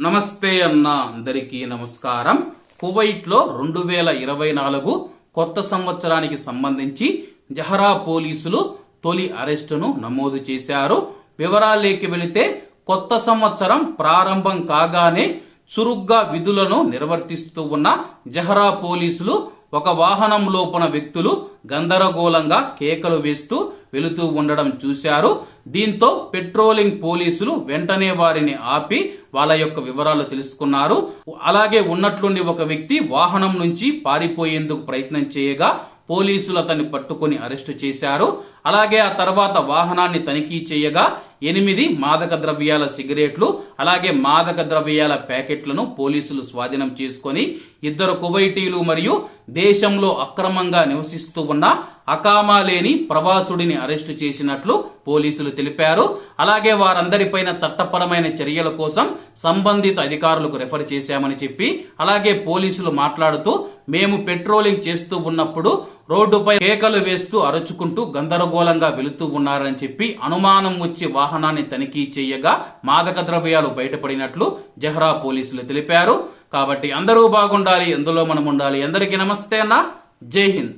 నమస్తే అన్న అందరికీ నమస్కారం. కువైట్లో రెండు వేల ఇరవై నాలుగు కొత్త సంవత్సరానికి సంబంధించి జహరా పోలీసులు తొలి అరెస్టును నమోదు చేశారు. వివరాలేకి వెళితే కొత్త సంవత్సరం ప్రారంభం కాగానే చురుగ్గా విధులను నిర్వర్తిస్తూ ఉన్న జహరా పోలీసులు ఒక వాహనం లోపల వ్యక్తులు గందరగోళంగా కేకలు వేస్తూ వెళుతూ ఉండడం చూశారు. దీంతో పెట్రోలింగ్ పోలీసులు వెంటనే వారిని ఆపి వాళ్ళ యొక్క వివరాలు తెలుసుకున్నారు. అలాగే ఉన్నట్లుండి ఒక వ్యక్తి వాహనం నుంచి పారిపోయేందుకు ప్రయత్నం చేయగా పోలీసులు అతన్ని పట్టుకొని అరెస్టు చేశారు. అలాగే ఆ తర్వాత వాహనాన్ని తనిఖీ చేయగా ఎనిమిది మాదక ద్రవ్యాల సిగరెట్లు అలాగే మాదక ద్రవ్యాల ప్యాకెట్లను పోలీసులు స్వాధీనం చేసుకొని ఇద్దరు కువైటీలు మరియు దేశంలో అక్రమంగా నివసిస్తూ ఉన్న అకామా లేని ప్రవాసుడిని అరెస్టు చేసినట్లు పోలీసులు తెలిపారు. అలాగే వారందరిపైన చట్టపరమైన చర్యల కోసం సంబంధిత అధికారులకు రెఫర్ చేశామని చెప్పి అలాగే పోలీసులు మాట్లాడుతూ మేము పెట్రోలింగ్ చేస్తూ ఉన్నప్పుడు రోడ్డుపై కేకలు వేస్తూ అరుచుకుంటూ గందరగోళంగా వెళుతూ ఉన్నారని చెప్పి అనుమానం వచ్చి వాహనాన్ని తనిఖీ చేయగా మాదక ద్రవ్యాలు బయటపడినట్లు జహ్రా పోలీసులు తెలిపారు. కాబట్టి అందరూ బాగుండాలి ఎందులో మనం ఉండాలి అందరికీ నమస్తే అన్న. జై హింద్.